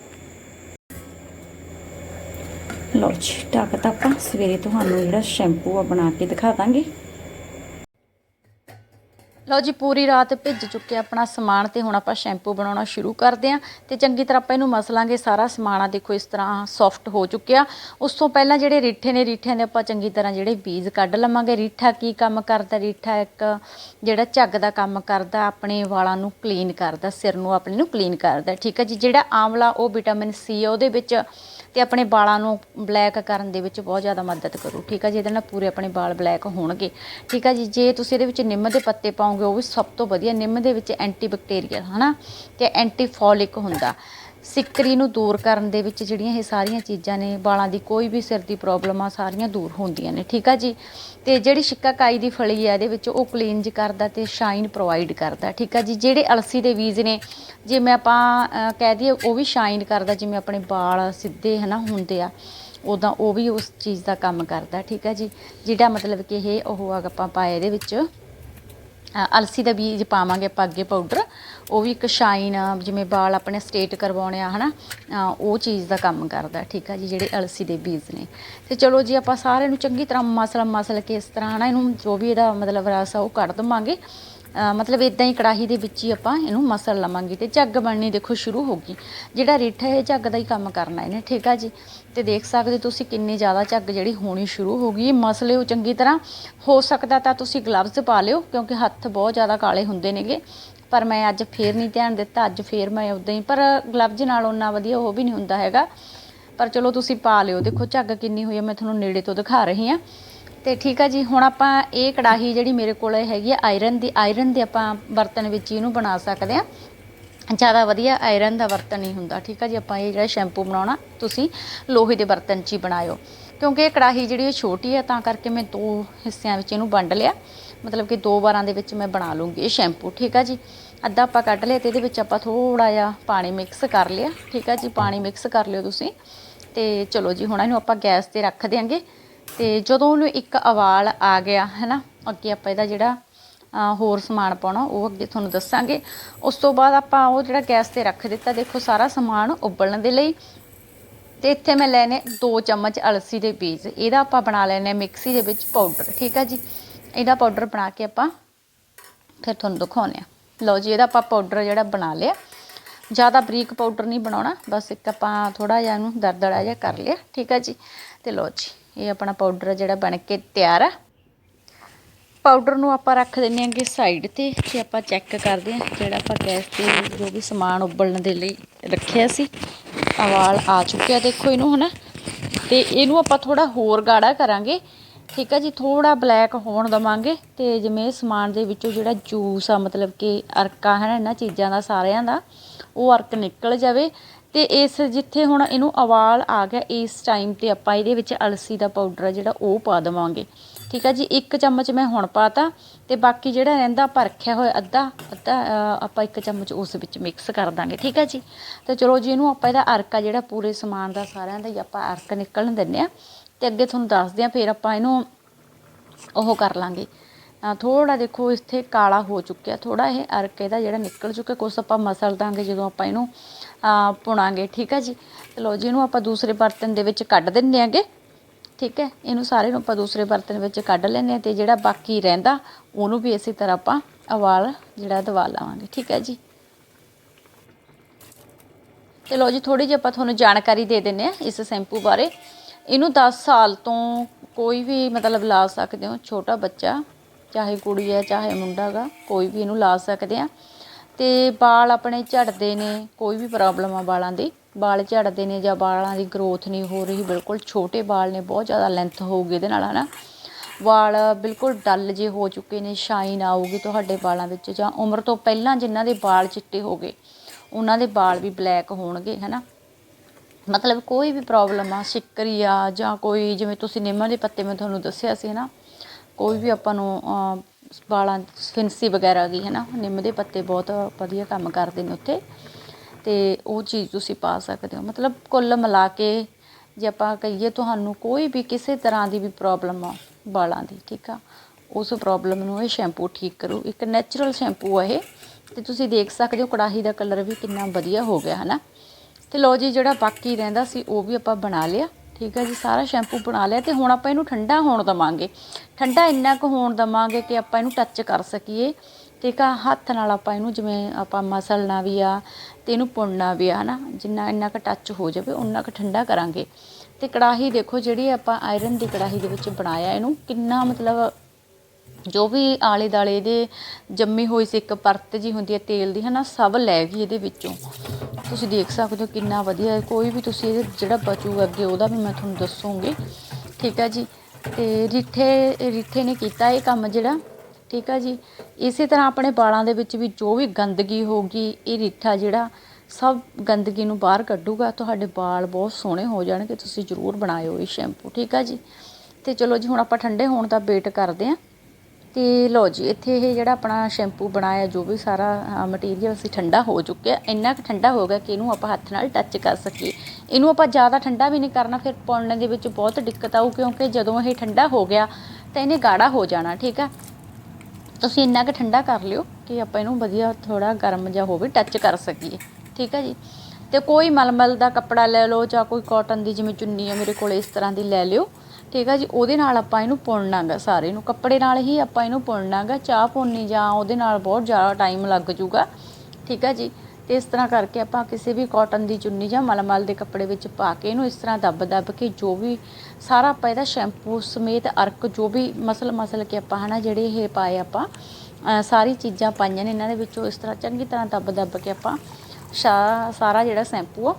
ਲਓ ਜੀ, ਢੱਕ ਤਾਂ ਆਪਾਂ। ਸਵੇਰੇ ਤੁਹਾਨੂੰ ਜਿਹੜਾ ਸ਼ੈਂਪੂ ਆ ਬਣਾ ਕੇ ਦਿਖਾ ਦਾਂਗੇ। ਲਓ ਜੀ, ਪੂਰੀ ਰਾਤ ਭਿੱਜ ਚੁੱਕੇ ਆਪਣਾ ਸਮਾਨ ਤੇ ਹੁਣ ਆਪਾਂ ਸ਼ੈਂਪੂ ਬਣਾਉਣਾ ਸ਼ੁਰੂ ਕਰਦੇ ਆਂ। ਤੇ ਚੰਗੀ ਤਰ੍ਹਾਂ ਆਪਾਂ ਇਹਨੂੰ ਮਸਲਾਂਗੇ, ਸਾਰਾ ਸਮਾਨ ਆ ਦੇਖੋ ਇਸ ਤਰ੍ਹਾਂ ਸੌਫਟ ਹੋ ਚੁੱਕਿਆ। ਉਸ ਤੋਂ ਪਹਿਲਾਂ ਜਿਹੜੇ ਰੀਠੇ ਨੇ, ਰੀਠਿਆਂ ਦੇ ਆਪਾਂ ਚੰਗੀ ਤਰ੍ਹਾਂ ਜਿਹੜੇ ਬੀਜ ਕੱਢ ਲਵਾਂਗੇ। ਰੀਠਾ ਕੀ ਕੰਮ ਕਰਦਾ? ਰੀਠਾ ਇੱਕ ਜਿਹੜਾ ਝੱਗ ਦਾ ਕੰਮ ਕਰਦਾ, ਆਪਣੇ ਵਾਲਾਂ ਨੂੰ ਕਲੀਨ ਕਰਦਾ, ਸਿਰ ਨੂੰ ਆਪਣੇ ਨੂੰ ਕਲੀਨ ਕਰਦਾ। ਠੀਕ ਹੈ ਜੀ, ਜਿਹੜਾ ਆਮਲਾ ਉਹ ਵਿਟਾਮਿਨ ਸੀ ਹੈ ਉਹਦੇ ਵਿੱਚ ਤੇ ਆਪਣੇ ਵਾਲਾਂ ਨੂੰ ਬਲੈਕ ਕਰਨ ਦੇ ਵਿੱਚ ਬਹੁਤ ਜ਼ਿਆਦਾ ਮਦਦ ਕਰੂ, ਠੀਕ ਆ ਜੀ? ਇਹਦੇ ਨਾਲ ਪੂਰੇ ਆਪਣੇ ਵਾਲ ਬਲੈਕ ਹੋਣਗੇ, ਠੀਕ ਆ ਜੀ? ਜੇ ਤੁਸੀਂ ਇਹਦੇ ਵਿੱਚ ਨਿੰਮ ਦੇ ਪੱਤੇ ਪਾਓਗੇ, ਉਹ ਵੀ ਸਭ ਤੋਂ ਵਧੀਆ, ਨਿੰਮ ਦੇ ਵਿੱਚ ਐਂਟੀ ਬੈਕਟੀਰੀਅਲ ਹਨਾ? ਤੇ ਐਂਟੀ ਫੋਲਿਕ ਹੁੰਦਾ। ਸਿੱਕਰੀ ਨੂੰ ਦੂਰ ਕਰਨ ਦੇ ਵਿੱਚ ਜਿਹੜੀਆਂ ਇਹ ਸਾਰੀਆਂ ਚੀਜ਼ਾਂ ਨੇ, ਵਾਲਾਂ ਦੀ ਕੋਈ ਵੀ ਸਿਰ ਦੀ ਪ੍ਰੋਬਲਮ ਆ, ਸਾਰੀਆਂ ਦੂਰ ਹੁੰਦੀਆਂ ਨੇ, ਠੀਕ ਆ ਜੀ? ਤੇ ਜਿਹੜੀ ਸ਼ਿਕਾਕਾਈ ਦੀ ਫਲੀ ਆ, ਇਹਦੇ ਵਿੱਚ ਉਹ ਕਲੀਨਜ ਕਰਦਾ ਤੇ ਸ਼ਾਈਨ ਪ੍ਰੋਵਾਈਡ ਕਰਦਾ, ਠੀਕ ਆ ਜੀ? ਜਿਹੜੇ ਅਲਸੀ ਦੇ ਬੀਜ ਨੇ ਜਿਵੇਂ ਆਪਾਂ ਕਹਿ ਦਈਏ ਉਹ ਵੀ ਸ਼ਾਈਨ ਕਰਦਾ, ਜਿਵੇਂ ਆਪਣੇ ਵਾਲ ਸਿੱਧੇ ਹਨਾ ਹੁੰਦੇ ਆ ਉਦਾਂ ਉਹ ਵੀ ਉਸ ਚੀਜ਼ ਦਾ ਕੰਮ ਕਰਦਾ, ਠੀਕ ਆ ਜੀ? ਜਿਹੜਾ ਮਤਲਬ ਕਿ ਇਹ ਉਹ ਆਪਾਂ ਪਾਇਆ ਇਹਦੇ ਵਿੱਚ ਅਲਸੀ ਦਾ ਬੀਜ ਪਾਵਾਂਗੇ ਆਪਾਂ ਅੱਗੇ ਪਾਊਡਰ ਉਹ ਵੀ ਇੱਕ ਸ਼ਾਈਨ ਜਿਵੇਂ ਵਾਲ ਆਪਣੇ ਸਟੇਟ ਕਰਵਾਉਣੇ ਆ ਹਨਾ? ਅ, ਉਹ ਚੀਜ਼ ਦਾ ਕੰਮ ਕਰਦਾ ਠੀਕ ਆ ਜੀ ਜਿਹੜੇ ਅਲਸੀ ਦੇ ਬੀਜ ਨੇ। ਤੇ ਚਲੋ ਜੀ ਆਪਾਂ ਸਾਰਿਆਂ ਨੂੰ ਚੰਗੀ ਤਰ੍ਹਾਂ ਮਸਲ ਮਸਲ ਕੇ ਇਸ ਤਰ੍ਹਾਂ ਹਨਾ? ਇਹਨੂੰ ਜੋ ਵੀ ਇਹਦਾ ਮਤਲਬ ਰਸ ਆ ਉਹ ਕੱਢ ਦਵਾਂਗੇ। ਮਤਲਬ ਇਦਾਂ ਹੀ ਕੜਾਹੀ ਦੇ ਵਿੱਚ ਹੀ ਆਪਾਂ ਇਹਨੂੰ ਮਸਲ ਲਵਾਂਗੇ ਤੇ ਝੱਗ ਬਣਨੀ ਦੇਖੋ ਸ਼ੁਰੂ ਹੋ ਗਈ। ਜਿਹੜਾ ਰੀਠਾ ਇਹ ਝੱਗ ਦਾ ਹੀ ਕੰਮ ਕਰਨਾ ਇਹਨੇ, ਠੀਕ ਆ ਜੀ? ਤੇ ਦੇਖ ਸਕਦੇ ਤੁਸੀਂ ਕਿੰਨੀ ਜ਼ਿਆਦਾ ਝੱਗ ਜਿਹੜੀ ਹੋਣੀ ਸ਼ੁਰੂ ਹੋ ਗਈ। ਮਸਲੇ ਉਹ ਚੰਗੀ ਤਰ੍ਹਾਂ ਹੋ ਸਕਦਾ ਤਾਂ ਤੁਸੀਂ ਗਲਵਜ਼ ਪਾ ਲਿਓ, ਕਿਉਂਕਿ ਹੱਥ ਬਹੁਤ ਜ਼ਿਆਦਾ ਕਾਲੇ ਹੁੰਦੇ ਨੇਗੇ। ਪਰ ਮੈਂ ਅੱਜ ਫੇਰ ਨਹੀਂ ਧਿਆਨ ਦਿੱਤਾ, ਅੱਜ ਫੇਰ ਮੈਂ ਉਦਾਂ ਹੀ, ਪਰ ਗਲਵਜ਼ ਨਾਲ ਉਹਨਾਂ ਵਧੀਆ ਉਹ ਵੀ ਨਹੀਂ ਹੁੰਦਾ ਹੈਗਾ। ਪਰ ਚਲੋ ਤੁਸੀਂ ਪਾ ਲਿਓ। ਦੇਖੋ ਝੱਗ ਕਿੰਨੀ ਹੋਈ ਹੈ ਮੈਂ ਤੁਹਾਨੂੰ ਨੇੜੇ ਤੋਂ ਦਿਖਾ ਰਹੀ ਹਾਂ ਤੇ ਠੀਕ ਆ ਜੀ, ਹੁਣ ਆਪਾਂ ਇਹ ਕੜਾਹੀ ਜਿਹੜੀ ਮੇਰੇ ਕੋਲ ਹੈਗੀ ਆ ਆਇਰਨ ਦੀ ਆਇਰਨ ਦੇ ਆਪਾਂ ਬਰਤਨ ਵਿੱਚ ਇਹਨੂੰ ਬਣਾ ਸਕਦੇ ਆ। ਜ਼ਿਆਦਾ ਵਧੀਆ ਆਇਰਨ ਦਾ ਬਰਤਨ ਹੀ ਹੁੰਦਾ, ਠੀਕ ਆ ਜੀ, ਆਪਾਂ ਇਹ ਜਿਹੜਾ ਸ਼ੈਂਪੂ ਬਣਾਉਣਾ, ਤੁਸੀਂ ਲੋਹੇ ਦੇ ਬਰਤਨ 'ਚ ਹੀ ਬਣਾਇਓ। ਕਿਉਂਕਿ ਇਹ ਕੜਾਹੀ ਜਿਹੜੀ ਇਹ ਛੋਟੀ ਹੈ ਤਾਂ ਕਰਕੇ ਮੈਂ ਦੋ ਹਿੱਸਿਆਂ ਵਿੱਚ ਇਹਨੂੰ ਵੰਡ ਲਿਆ। ਮਤਲਬ ਕਿ ਦੋ ਵਾਰਾਂ ਦੇ ਵਿੱਚ ਮੈਂ ਬਣਾ ਲੂੰਗੀ ਇਹ ਸ਼ੈਂਪੂ ਠੀਕ ਆ ਜੀ। ਅੱਧਾ ਆਪਾਂ ਕੱਢ ਲਿਆ ਤੇ ਇਹਦੇ ਵਿੱਚ ਆਪਾਂ ਥੋੜਾ ਜਿਹਾ ਪਾਣੀ ਮਿਕਸ ਕਰ ਲਿਆ, ਠੀਕ ਆ ਜੀ, ਪਾਣੀ ਮਿਕਸ ਕਰ ਲਿਓ ਤੁਸੀਂ। ਤੇ ਚਲੋ ਜੀ, ਹੁਣ ਇਹਨੂੰ ਆਪਾਂ ਗੈਸ ਤੇ ਰੱਖ ਦਿਆਂਗੇ। ਤੇ ਜਦੋਂ ਉਹਨੂੰ ਇੱਕ ਉਬਾਲ ਆ ਗਿਆ, ਹੈਨਾ, ਅੱਗੇ ਆਪਾਂ ਇਹਦਾ ਜਿਹੜਾ ਹੋਰ ਸਮਾਨ ਪਾਉਣਾ, ਉਹ ਅੱਗੇ ਤੁਹਾਨੂੰ ਦੱਸਾਂਗੇ। ਉਸ ਤੋਂ ਬਾਅਦ ਆਪਾਂ ਉਹ ਜਿਹੜਾ ਗੈਸ ਤੇ ਰੱਖ ਦਿੱਤਾ, ਦੇਖੋ, ਸਾਰਾ ਸਮਾਨ ਉਬਲਣ ਦੇ ਲਈ। ਤੇ ਇੱਥੇ ਮੈਂ ਲੈਨੇ 2 ਚਮਚ ਅਲਸੀ ਦੇ ਬੀਜ। ਇਹਦਾ ਆਪਾਂ ਬਣਾ ਲੈਨੇ ਮਿਕਸੀ ਦੇ ਵਿੱਚ ਪਾਊਡਰ, ਠੀਕ ਆ ਜੀ? ਇਹਦਾ ਪਾਊਡਰ ਬਣਾ ਕੇ ਆਪਾਂ ਫਿਰ ਤੁਹਾਨੂੰ ਦਿਖਾਉਂਦੇ ਆ ਲਓ ਜੀ, ਇਹਦਾ ਆਪਾਂ ਪਾਊਡਰ ਜਿਹੜਾ ਬਣਾ ਲਿਆ। ਜ਼ਿਆਦਾ ਬਰੀਕ ਪਾਊਡਰ ਨਹੀਂ ਬਣਾਉਣਾ, ਬਸ ਇੱਕ ਆਪਾਂ ਥੋੜਾ ਜਿਹਾ ਇਹਨੂੰ ਦਰਦੜਾ ਜਿਹਾ ਕਰ ਲਿਆ, ਠੀਕ ਆ ਜੀ? ਤੇ ਲਓ ਜੀ। ਇਹ ਆਪਣਾ ਪਾਊਡਰ ਜਿਹੜਾ ਬਣ ਕੇ ਤਿਆਰ ਆ। ਪਾਊਡਰ ਨੂੰ ਆਪਾਂ ਰੱਖ ਦਿੰਨੇ ਆਂਗੇ ਸਾਈਡ ਤੇ ਤੇ ਆਪਾਂ ਚੈੱਕ ਕਰਦੇ ਹਾਂ ਜਿਹੜਾ ਆਪਾਂ ਗੈਸ ਤੇ ਜੋ ਵੀ ਸਮਾਨ ਉਬਲਣ ਦੇ ਲਈ ਰੱਖਿਆ ਸੀ। ਉਬਾਲ ਆ ਚੁੱਕਿਆ ਦੇਖੋ ਇਹਨੂੰ ਹਨਾ। ਤੇ ਇਹਨੂੰ ਆਪਾਂ ਥੋੜਾ ਹੋਰ ਗਾੜਾ ਕਰਾਂਗੇ। ਠੀਕ ਆ ਜੀ ਥੋੜਾ ਬਲੈਕ ਹੋਣ ਦਵਾਂਗੇ ਤੇ ਜਿਵੇਂ ਸਮਾਨ ਦੇ ਵਿੱਚੋਂ ਜਿਹੜਾ ਜੂਸ ਆ, ਮਤਲਬ ਕਿ ਅਰਕਾ ਹੈ ਨਾ ਇਹਨਾਂ ਚੀਜ਼ਾਂ ਦਾ ਸਾਰਿਆਂ ਦਾ, ਉਹ ਅਰਕ ਨਿਕਲ ਜਾਵੇ। ਅਤੇ ਇਸ ਜਿੱਥੇ ਹੁਣ ਇਹਨੂੰ ਉਬਾਲ ਆ ਗਿਆ, ਇਸ ਟਾਈਮ ਤੇ ਆਪਾਂ ਇਹਦੇ ਵਿੱਚ ਅਲਸੀ ਦਾ ਪਾਊਡਰ ਜਿਹੜਾ ਉਹ ਪਾ ਦੇਵਾਂਗੇ। ਠੀਕ ਆ ਜੀ, ਇੱਕ ਚਮਚ ਮੈਂ ਹੁਣ ਪਾਤਾ ਅਤੇ ਬਾਕੀ ਜਿਹੜਾ ਰਹਿੰਦਾ ਆਪਾਂ ਰੱਖਿਆ ਹੋਇਆ ਅੱਧਾ ਅੱਧਾ ਆਪਾਂ ਇੱਕ ਚਮਚ ਉਸ ਵਿੱਚ ਮਿਕਸ ਕਰ ਦਾਂਗੇ। ਠੀਕ ਆ ਜੀ? ਤੇ ਚਲੋ ਜੀ, ਇਹਨੂੰ ਆਪਾਂ ਇਹਦਾ ਅਰਕ ਆ ਜਿਹੜਾ ਪੂਰੇ ਸਮਾਨ ਦਾ ਸਾਰਿਆਂ ਦਾ ਹੀ ਆਪਾਂ ਅਰਕ ਨਿਕਲਣ ਦਿੰਦੇ ਆ ਅਤੇ ਅੱਗੇ ਤੁਹਾਨੂੰ ਦੱਸਦੇ ਆ, ਫਿਰ ਆਪਾਂ ਇਹਨੂੰ ਉਹ ਕਰ ਲਾਂਗੇ। ਥੋੜ੍ਹਾ ਦੇਖੋ ਇੱਥੇ ਕਾਲਾ ਹੋ ਚੁੱਕਿਆ, ਥੋੜ੍ਹਾ ਇਹ ਅਰਕ ਇਹਦਾ ਜਿਹੜਾ ਨਿਕਲ ਚੁੱਕਿਆ, ਕੁਛ ਆਪਾਂ ਮਸਲ ਦਾਂਗੇ ਜਦੋਂ ਆਪਾਂ ਇਹਨੂੰ ਪੁਣਾਂਗੇ, ਠੀਕ ਹੈ ਜੀ? ਚਲੋ ਜੀ, ਇਹਨੂੰ ਆਪਾਂ ਦੂਸਰੇ ਬਰਤਨ ਦੇ ਵਿੱਚ ਕੱਢ ਦਿੰਦੇ ਆਂਗੇ ਠੀਕ ਹੈ? ਇਹਨੂੰ ਸਾਰੇ ਨੂੰ ਆਪਾਂ ਦੂਸਰੇ ਬਰਤਨ ਵਿੱਚ ਕੱਢ ਲੈਂਦੇ ਹਾਂ ਤੇ ਜਿਹੜਾ ਬਾਕੀ ਰਹਿੰਦਾ, ਉਹਨੂੰ ਵੀ ਇਸੇ ਤਰ੍ਹਾਂ ਆਪਾਂ ਉਬਾਲ ਜਿਹੜਾ ਦਵਾ ਲਾਵਾਂਗੇ, ਠੀਕ ਹੈ ਜੀ? ਤੇ ਲੋ ਜੀ ਥੋੜੀ ਜਿਹੀ ਆਪਾਂ ਤੁਹਾਨੂੰ ਜਾਣਕਾਰੀ ਦੇ ਦਿੰਨੇ ਆ ਇਸ ਸ਼ੈਂਪੂ ਬਾਰੇ। ਇਹਨੂੰ 10 ਸਾਲ ਤੋਂ ਕੋਈ ਵੀ ਮਤਲਬ ਲਾ ਸਕਦੇ ਹੋ, ਛੋਟਾ ਬੱਚਾ ਚਾਹੇ ਕੁੜੀ ਹੈ, ਚਾਹੇ ਮੁੰਡਾ ਗਾ ਕੋਈ ਵੀ ਇਹਨੂੰ ਲਾ ਸਕਦੇ ਆ। ਤੇ ਵਾਲ ਆਪਣੇ ਝੜਦੇ ਨੇ, ਕੋਈ ਵੀ ਪ੍ਰੋਬਲਮ ਆ ਵਾਲਾਂ ਦੀ। ਵਾਲ ਝੜਦੇ ਨੇ ਜਾਂ ਵਾਲਾਂ ਦੀ ਗਰੋਥ ਨਹੀਂ ਹੋ ਰਹੀ, ਬਿਲਕੁਲ ਛੋਟੇ ਵਾਲ ਨੇ, ਬਹੁਤ ਜ਼ਿਆਦਾ ਲੈਂਥ ਹੋਊਗੀ ਇਹਦੇ ਨਾਲ, ਹਨਾ। ਵਾਲ ਬਿਲਕੁਲ ਡੱਲ ਜੇ ਹੋ ਚੁੱਕੇ ਨੇ ਸ਼ਾਈਨ ਆਊਗੀ ਤੁਹਾਡੇ ਵਾਲਾਂ ਵਿੱਚ, ਜਾਂ ਉਮਰ ਤੋਂ ਪਹਿਲਾਂ ਜਿਨ੍ਹਾਂ ਦੇ ਵਾਲ ਚਿੱਟੇ ਹੋ ਗਏ, ਉਹਨਾਂ ਦੇ ਵਾਲ ਵੀ ਬਲੈਕ ਹੋਣਗੇ, ਹਨਾ। ਮਤਲਬ ਕੋਈ ਵੀ ਪ੍ਰੋਬਲਮ ਆ, ਸਿੱਕਰੀ ਆ, ਜਾਂ ਕੋਈ ਜਿਵੇਂ ਤੁਸੀਂ ਨਿੰਮ ਦੇ ਪੱਤੇ ਮੈਂ ਤੁਹਾਨੂੰ ਦੱਸਿਆ ਸੀ ਨਾ ਕੋਈ ਵੀ ਆਪਾਂ ਨੂੰ ਵਾਲਾਂ ਫਿੰਸੀ ਵਗੈਰਾ ਗਈ ਹੈ ਨਾ, ਨਿੰਮ ਦੇ ਪੱਤੇ ਬਹੁਤ ਵਧੀਆ ਕੰਮ ਕਰਦੇ ਨੇ ਉੱਥੇ। ਅਤੇ ਉਹ ਚੀਜ਼ ਤੁਸੀਂ ਪਾ ਸਕਦੇ ਹੋ। ਮਤਲਬ ਕੁੱਲ ਮਿਲਾ ਕੇ ਜੇ ਆਪਾਂ ਕਹੀਏ ਤੁਹਾਨੂੰ ਕੋਈ ਵੀ ਕਿਸੇ ਤਰ੍ਹਾਂ ਦੀ ਵੀ ਪ੍ਰੋਬਲਮ ਆ, ਵਾਲਾਂ ਦੀ, ਠੀਕ ਆ, ਉਸ ਪ੍ਰੋਬਲਮ ਨੂੰ ਇਹ ਸ਼ੈਂਪੂ ਠੀਕ ਕਰੂ। ਇੱਕ ਨੈਚੁਰਲ ਸ਼ੈਂਪੂ ਆ ਇਹ। ਤੇ ਤੁਸੀਂ ਦੇਖ ਸਕਦੇ ਹੋ ਕੜਾਹੀ ਦਾ ਕਲਰ ਵੀ ਕਿੰਨਾ ਵਧੀਆ ਹੋ ਗਿਆ, ਹੈ ਨਾ। ਤੇ ਲੋ ਜੀ, ਜਿਹੜਾ ਬਾਕੀ ਰਹਿੰਦਾ ਸੀ, ਉਹ ਵੀ ਆਪਾਂ ਬਣਾ ਲਿਆ। ਠੀਕ ਹੈ ਜੀ, ਸਾਰਾ ਸ਼ੈਂਪੂ ਬਣਾ ਲਿਆ ਤੇ ਹੁਣ ਆਪਾਂ ਇਹਨੂੰ ਠੰਡਾ ਹੋਣ ਦਵਾਂਗੇ। ਠੰਡਾ ਇੰਨਾ ਕੁ ਹੋਣ ਦਵਾਂਗੇ ਕਿ ਆਪਾਂ ਇਹਨੂੰ ਟੱਚ ਕਰ ਸਕੀਏ। ਠੀਕ ਆ, ਹੱਥ ਨਾਲ ਆਪਾਂ ਇਹਨੂੰ ਜਿਵੇਂ ਆਪਾਂ ਮਸਲਣਾ ਵੀ ਆ ਤੇ ਇਹਨੂੰ ਪੁੰਨਣਾ ਵੀ ਆ, ਹਨਾ? ਜਿੰਨਾ ਇੰਨਾ ਕੁ ਟੱਚ ਹੋ ਜਾਵੇ ਉਨਾ ਕੁ ਠੰਡਾ ਕਰਾਂਗੇ। ਤੇ ਕੜਾਹੀ ਦੇਖੋ ਜਿਹੜੀ ਆਪਾਂ ਆਇਰਨ ਦੀ ਕੜਾਹੀ ਦੇ ਵਿੱਚ ਬਣਾਇਆ ਇਹਨੂੰ, ਕਿੰਨਾ ਮਤਲਬ ਜੋ ਵੀ ਆਲੇ ਦਾਲੇ ਇਹਦੇ ਜੰਮੀ ਹੋਈ ਸੀ, ਇੱਕ ਪਰਤ ਜੀ ਹੁੰਦੀ ਹੈ ਤੇਲ ਦੀ, ਹਨਾ? ਸਭ ਲੈ ਗਈ ਇਹਦੇ ਵਿੱਚੋਂ। ਤੁਸੀਂ ਦੇਖ ਸਕਦੇ ਹੋ ਕਿੰਨਾ ਵਧੀਆ ਕੋਈ ਵੀ ਤੁਸੀਂ ਇਹਦੇ ਜਿਹੜਾ ਬਚੂ ਅੱਗੇ, ਉਹਦਾ ਵੀ ਮੈਂ ਤੁਹਾਨੂੰ ਦੱਸੂਗੀ। ਠੀਕ ਹੈ ਜੀ? ਤੇ ਰਿੱਠੇ ਰਿੱਠੇ ਨੇ ਕੀਤਾ ਇਹ ਕੰਮ ਜਿਹੜਾ। ਠੀਕ ਹੈ ਜੀ? ਇਸੇ ਤਰ੍ਹਾਂ ਆਪਣੇ ਵਾਲਾਂ ਦੇ ਵਿੱਚ ਵੀ ਜੋ ਵੀ ਗੰਦਗੀ ਹੋਗੀ ਇਹ ਰਿੱਠਾ ਜਿਹੜਾ, ਸਭ ਗੰਦਗੀ ਨੂੰ ਬਾਹਰ ਕੱਢੂਗਾ। ਤੁਹਾਡੇ ਵਾਲ ਬਹੁਤ ਸੋਹਣੇ ਹੋ ਜਾਣਗੇ। ਤੁਸੀਂ ਜ਼ਰੂਰ ਬਣਾਇਓ ਇਹ ਸ਼ੈਂਪੂ। ਠੀਕ ਹੈ ਜੀ? ਤੇ ਚਲੋ ਜੀ, ਹੁਣ ਆਪਾਂ ਠੰਡੇ ਹੋਣ ਦਾ ਵੇਟ ਕਰਦੇ ਆਂ ਅਤੇ ਲਓ ਜੀ, ਇੱਥੇ ਇਹ ਜਿਹੜਾ ਆਪਣਾ ਸ਼ੈਂਪੂ ਬਣਾਇਆ, ਜੋ ਵੀ ਸਾਰਾ ਮਟੀਰੀਅਲ ਸੀ, ਠੰਡਾ ਹੋ ਚੁੱਕਿਆ। ਇੰਨਾ ਕੁ ਠੰਡਾ ਹੋ ਗਿਆ ਕਿ ਇਹਨੂੰ ਆਪਾਂ ਹੱਥ ਨਾਲ ਟੱਚ ਕਰ ਸਕੀਏ। ਇਹਨੂੰ ਆਪਾਂ ਜ਼ਿਆਦਾ ਠੰਡਾ ਵੀ ਨਹੀਂ ਕਰਨਾ, ਫਿਰ ਪਾਉਣ ਦੇ ਵਿੱਚ ਬਹੁਤ ਦਿੱਕਤ ਆਊ, ਕਿਉਂਕਿ ਜਦੋਂ ਇਹ ਠੰਡਾ ਹੋ ਗਿਆ, ਤਾਂ ਇਹਨੇ ਗਾੜਾ ਹੋ ਜਾਣਾ, ਠੀਕ ਆ? ਤੁਸੀਂ ਇੰਨਾ ਕੁ ਠੰਡਾ ਕਰ ਲਿਓ ਕਿ ਆਪਾਂ ਇਹਨੂੰ ਵਧੀਆ ਥੋੜਾ ਗਰਮ ਜਿਹਾ ਹੋਵੇ ਟੱਚ ਕਰ ਸਕੀਏ, ਠੀਕ ਹੈ ਜੀ? ਤੇ ਕੋਈ ਮਲਮਲ ਦਾ ਕੱਪੜਾ ਲੈ ਲਓ, ਜਾਂ ਕੋਈ ਕਾਟਨ ਦੀ ਜਿਵੇਂ ਚੁੰਨੀ ਹੈ ਮੇਰੇ ਕੋਲ ਇਸ ਤਰ੍ਹਾਂ ਦੀ ਲੈ ਲਿਓ। ਠੀਕ ਹੈ ਜੀ, ਉਹਦੇ ਨਾਲ ਆਪਾਂ ਇਹਨੂੰ ਪੁਣਨਾਗਾ ਸਾਰੇ ਨੂੰ ਕੱਪੜੇ ਨਾਲ ਹੀ ਆਪਾਂ ਇਹਨੂੰ ਪੁਣਨਾਗਾ ਚਾਹ ਪੁਣਨੀ ਜਾਂ ਉਹਦੇ ਨਾਲ ਬਹੁਤ ਜ਼ਿਆਦਾ ਟਾਈਮ ਲੱਗ ਜੂਗਾ, ਠੀਕ ਹੈ ਜੀ? ਤੇ ਇਸ ਤਰ੍ਹਾਂ ਕਰਕੇ ਆਪਾਂ ਕਿਸੇ ਵੀ ਕਾਟਨ ਦੀ ਚੁੰਨੀ ਜਾਂ ਮਲਮਲ ਦੇ ਕੱਪੜੇ ਵਿੱਚ ਪਾ ਕੇ ਇਹਨੂੰ ਇਸ ਤਰ੍ਹਾਂ ਦੱਬ ਦੱਬ ਕੇ ਜੋ ਵੀ ਸਾਰਾ ਆਪਾਂ ਇਹਦਾ ਸ਼ੈਂਪੂ ਸਮੇਤ ਅਰਕ ਜੋ ਵੀ ਮਸਲ ਮਸਲ ਕੇ ਆਪਾਂ ਹਨਾ, ਜਿਹੜੇ ਇਹ ਪਾਏ ਆਪਾਂ ਸਾਰੀ ਚੀਜ਼ਾਂ ਪਾਈਆਂ ਨੇ, ਇਹਨਾਂ ਦੇ ਵਿੱਚੋਂ ਇਸ ਤਰ੍ਹਾਂ ਚੰਗੀ ਤਰ੍ਹਾਂ ਦੱਬ ਦੱਬ ਕੇ ਆਪਾਂ ਸ਼ਾ- ਸਾਰਾ ਜਿਹੜਾ ਸ਼ੈਂਪੂ ਆ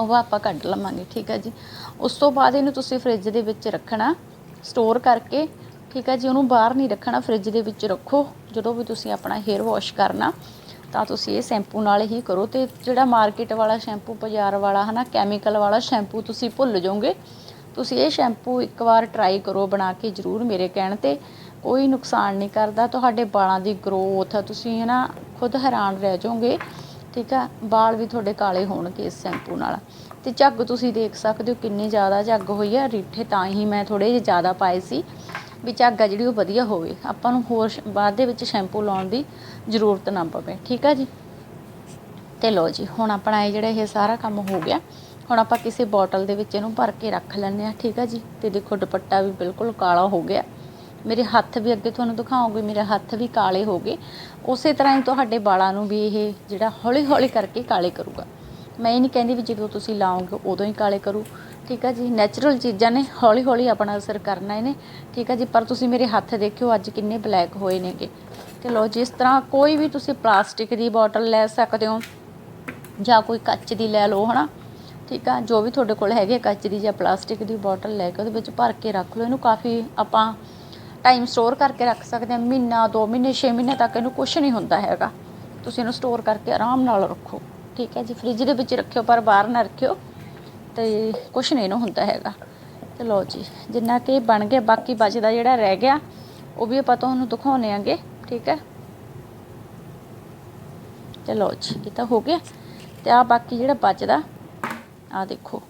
ਉਹ ਆਪਾਂ ਕੱਢ ਲਵਾਂਗੇ, ਠੀਕ ਹੈ ਜੀ। ਉਸ ਤੋਂ ਬਾਅਦ ਇਹਨੂੰ ਤੁਸੀਂ ਫ੍ਰਿਜ ਦੇ ਵਿੱਚ ਰੱਖਣਾ ਸਟੋਰ ਕਰਕੇ, ਠੀਕ ਹੈ ਜੀ। ਉਹਨੂੰ ਬਾਹਰ ਨਹੀਂ ਰੱਖਣਾ, ਫ੍ਰਿਜ ਦੇ ਵਿੱਚ ਰੱਖੋ। ਜਦੋਂ ਵੀ ਤੁਸੀਂ ਆਪਣਾ ਹੇਅਰ ਵਾਸ਼ ਕਰਨਾ, ਤਾਂ ਤੁਸੀਂ ਇਹ ਸ਼ੈਂਪੂ ਨਾਲ ਹੀ ਕਰੋ। ਤੇ ਜਿਹੜਾ ਮਾਰਕੀਟ ਵਾਲਾ ਸ਼ੈਂਪੂ ਬਾਜ਼ਾਰ ਵਾਲਾ, ਹਨਾ ਕੈਮੀਕਲ ਵਾਲਾ ਸ਼ੈਂਪੂ ਤੁਸੀਂ ਭੁੱਲ ਜਾਓਗੇ, ਤੁਸੀਂ ਇਹ ਸ਼ੈਂਪੂ ਇੱਕ ਵਾਰ ਟਰਾਈ ਕਰੋ ਬਣਾ ਕੇ ਜ਼ਰੂਰ ਮੇਰੇ ਕਹਿਣ ਤੇ। ਕੋਈ ਨੁਕਸਾਨ ਨਹੀਂ ਕਰਦਾ, ਤੁਹਾਡੇ ਵਾਲਾਂ ਦੀ ਗਰੋਥ ਤੁਸੀਂ ਹਨਾ, ਖੁਦ ਹੈਰਾਨ ਰਹਿ ਜਾਓਗੇ। ਠੀਕ ਆ? ਵਾਲ ਵੀ ਤੁਹਾਡੇ ਕਾਲੇ ਹੋਣਗੇ ਇਸ ਸ਼ੈਂਪੂ ਨਾਲ। ਤੇ ਝੱਗ ਤੁਸੀਂ ਦੇਖ ਸਕਦੇ ਹੋ ਕਿੰਨੀ ਜ਼ਿਆਦਾ ਝੱਗ ਹੋਈ ਆ। ਰੀਠੇ ਤਾਂ ਹੀ ਮੈਂ ਥੋੜੇ ਜਿਹੇ ਜ਼ਿਆਦਾ ਪਾਏ ਸੀ ਵੀ ਝੱਗ ਆ ਜਿਹੜੀ ਉਹ ਵਧੀਆ ਹੋਵੇ। ਆਪਾਂ ਨੂੰ ਹੋਰ ਸ਼- ਬਾਅਦ ਦੇ ਵਿੱਚ ਸ਼ੈਂਪੂ ਲਾਉਣ ਦੀ ਜ਼ਰੂਰਤ ਨਾ ਪਵੇ। ਠੀਕ ਆ ਜੀ? ਤੇ ਲੋ ਜੀ, ਹੁਣ ਆਪਣਾ ਇਹ ਜਿਹੜਾ ਇਹ ਸਾਰਾ ਕੰਮ ਹੋ ਗਿਆ। ਹੁਣ ਆਪਾਂ ਕਿਸੇ ਬੋਟਲ ਦੇ ਵਿੱਚ ਇਹਨੂੰ ਭਰ ਕੇ ਰੱਖ ਲੈਂਦੇ ਆ ਠੀਕ ਆ ਜੀ? ਤੇ ਦੇਖੋ ਦੁਪੱਟਾ ਵੀ ਬਿਲਕੁਲ ਕਾਲਾ ਹੋ ਗਿਆ। ਮੇਰੇ ਹੱਥ ਵੀ ਅੱਗੇ ਤੁਹਾਨੂੰ ਦਿਖਾਉਂਗੀ, ਮੇਰੇ ਹੱਥ ਵੀ ਕਾਲੇ ਹੋ ਗਏ। ਉਸੇ ਤਰ੍ਹਾਂ ਹੀ ਤੁਹਾਡੇ ਵਾਲਾਂ ਨੂੰ ਵੀ ਇਹ ਜਿਹੜਾ ਹੌਲੀ ਹੌਲੀ ਕਰਕੇ ਕਾਲੇ ਕਰੂਗਾ। ਮੈਂ ਇਹ ਨਹੀਂ ਕਹਿੰਦੀ ਵੀ ਜਦੋਂ ਤੁਸੀਂ ਲਾਓਗੇ ਉਦੋਂ ਹੀ ਕਾਲੇ ਕਰੂ। ਠੀਕ ਆ ਜੀ ਨੈਚੁਰਲ ਚੀਜ਼ਾਂ ਨੇ ਹੌਲੀ ਹੌਲੀ ਆਪਣਾ ਅਸਰ ਕਰਨਾ ਇਹਨੇ। ਠੀਕ ਆ ਜੀ, ਪਰ ਤੁਸੀਂ ਮੇਰੇ ਹੱਥ ਦੇਖਿਓ, ਅੱਜ ਕਿੰਨੇ ਬਲੈਕ ਹੋਏ ਨੇਗੇ। ਤੇ ਲੋ ਜਿਸ ਤਰ੍ਹਾਂ ਕੋਈ ਵੀ ਤੁਸੀਂ ਪਲਾਸਟਿਕ ਦੀ ਬੋਟਲ ਲੈ ਸਕਦੇ ਹੋ, ਜਾਂ ਕੋਈ ਕੱਚ ਦੀ ਲੈ ਲਓ, ਹਨਾ। ਠੀਕ ਆ, ਜੋ ਵੀ ਤੁਹਾਡੇ ਕੋਲ ਹੈਗੇ ਕੱਚ ਦੀ ਜਾਂ ਪਲਾਸਟਿਕ ਦੀ ਬੋਟਲ ਲੈ ਕੇ ਉਹਦੇ ਵਿੱਚ ਭਰ ਕੇ ਰੱਖ ਲਓ। ਇਹਨੂੰ ਕਾਫੀ ਆਪਾਂ ਟਾਈਮ ਸਟੋਰ ਕਰਕੇ ਰੱਖ ਸਕਦੇ ਹਾਂ। ਮਹੀਨਾ 2 ਮਹੀਨੇ 6 ਮਹੀਨੇ ਤੱਕ ਇਹਨੂੰ ਕੁਝ ਨਹੀਂ ਹੁੰਦਾ ਹੈਗਾ। ਤੁਸੀਂ ਇਹਨੂੰ ਸਟੋਰ ਕਰਕੇ ਆਰਾਮ ਨਾਲ ਰੱਖੋ। ਠੀਕ ਹੈ ਜੀ ਫ੍ਰਿਜ ਦੇ ਵਿੱਚ ਰੱਖਿਓ, ਪਰ ਬਾਹਰ ਨਾ ਰੱਖਿਓ। ਤੇ ਕੁਝ ਨਹੀਂ ਇਹਨੂੰ ਹੁੰਦਾ ਹੈਗਾ। ਤੇ ਲਓ ਜੀ, ਜਿੰਨਾ ਕਿ ਬਣ ਗਿਆ, ਬਾਕੀ ਬਚਦਾ ਜਿਹੜਾ ਰਹਿ ਗਿਆ, ਉਹ ਵੀ ਆਪਾਂ ਤੁਹਾਨੂੰ ਦਿਖਾਉਣੇ ਆਂਗੇ। ਠੀਕ ਹੈ? ਤੇ ਲਓ ਜੀ, ਇਹ ਤਾਂ ਹੋ ਗਿਆ। ਤੇ ਆ ਬਾਕੀ ਜਿਹੜਾ ਬਚਦਾ ਆ ਦੇਖੋ।